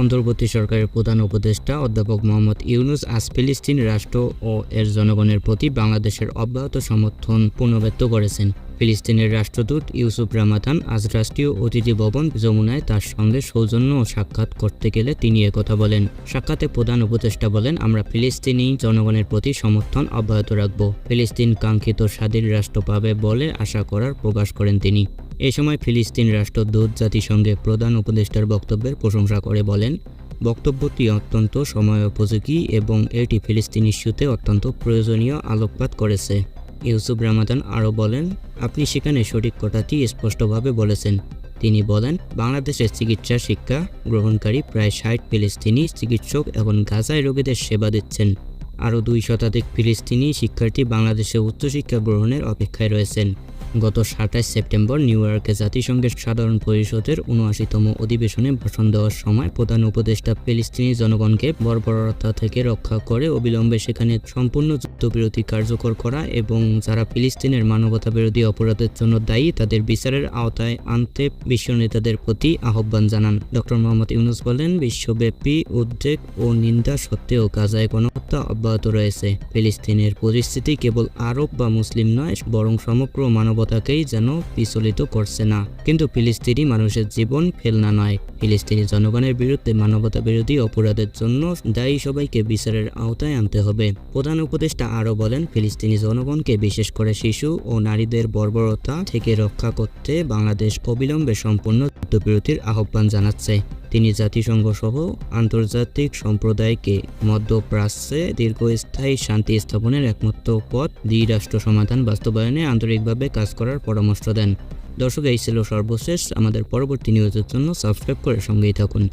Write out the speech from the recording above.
অন্তর্বর্তী সরকারের প্রধান উপদেষ্টা অধ্যাপক মোহাম্মদ ইউনুস আজ ফিলিস্তিন রাষ্ট্র ও এর জনগণের প্রতি বাংলাদেশের অব্যাহত সমর্থন পুনর্ব্যক্ত করেছেন। ফিলিস্তিনের রাষ্ট্রদূত ইউসুফ রামাদান আজ রাষ্ট্রীয় অতিথি ভবন যমুনায় তার সঙ্গে সৌজন্য ও সাক্ষাৎ করতে গেলে তিনি একথা বলেন। সাক্ষাতে প্রধান উপদেষ্টা বলেন, আমরা ফিলিস্তিনি জনগণের প্রতি সমর্থন অব্যাহত রাখব। ফিলিস্তিন কাঙ্ক্ষিত স্বাধীন রাষ্ট্র পাবে বলে আশা করার প্রকাশ করেন তিনি। এ সময় ফিলিস্তিন রাষ্ট্রদূত জাতিসংঘের প্রধান উপদেষ্টার বক্তব্যের প্রশংসা করে বলেন, বক্তব্যটি অত্যন্ত সময়োপযোগী এবং এটি ফিলিস্তিন ইস্যুতে অত্যন্ত প্রয়োজনীয় আলোকপাত করেছে। ইউসুফ রামাদান আরও বলেন, আপনি সেখানে সঠিক কথাটি স্পষ্টভাবে বলেছেন। তিনি বলেন, বাংলাদেশের চিকিৎসা শিক্ষা গ্রহণকারী প্রায় ষাট ফিলিস্তিনি চিকিৎসক এখন গাজায় রোগীদের সেবা দিচ্ছেন। আরও দুই শতাধিক ফিলিস্তিনি শিক্ষার্থী বাংলাদেশে উচ্চশিক্ষা গ্রহণের অপেক্ষায় রয়েছেন। গত সাতাশ সেপ্টেম্বর নিউ ইয়র্কে জাতিসংঘের সাধারণ পরিষদের উনআশিতম অধিবেশনে ভাষণ দেওয়ার সময় প্রধান উপদেষ্টা ফিলিস্তিনি জনগণকে বর্বরতা থেকে রক্ষা করে অবিলম্বে সেখানে সম্পূর্ণ যুদ্ধবিরতি কার্যকর করা এবং যারা ফিলিস্তিনের মানবতা বিরোধী অপরাধের জন্য দায়ী, তাদের বিচারের আওতায় আনতে বিশ্ব নেতাদের প্রতি আহ্বান জানান। ডক্টর মোহাম্মদ ইউনুস বলেন, বিশ্বব্যাপী উদ্বেগ ও নিন্দা সত্ত্বেও গাজায় গণহত্যা অব্যাহত রয়েছে। ফিলিস্তিনের পরিস্থিতি কেবল আরব বা মুসলিম নয়, বরং সমগ্র মানবতাকেই যেন বিচলিত করছে না। কিন্তু ফিলিস্তিনি মানুষের জীবন ফেলনা নয়। ফিলিস্তিনি জনগণের বিরুদ্ধে মানবতা বিরোধী অপরাধের জন্য দায়ী সবাইকে বিচারের আওতায় আনতে হবে। প্রধান উপদেষ্টা আরও বলেন, ফিলিস্তিনি জনগণকে বিশেষ করে শিশু ও নারীদের বর্বরতা থেকে রক্ষা করতে বাংলাদেশ অবিলম্বে সম্পূর্ণ যুদ্ধবিরতির আহ্বান জানাচ্ছে। তিনি জাতিসংঘসহ আন্তর্জাতিক সম্প্রদায়কে মধ্যপ্রাচ্যে দীর্ঘস্থায়ী শান্তি স্থাপনের একমাত্র পথ দ্বি রাষ্ট্র সমাধান বাস্তবায়নে আন্তরিকভাবে কাজ করার পরামর্শ দেন। দর্শক, এই ছিল সর্বশেষ আমাদের পরবর্তী নিউজের জন্য সাবস্ক্রাইব করে সঙ্গেই থাকুন।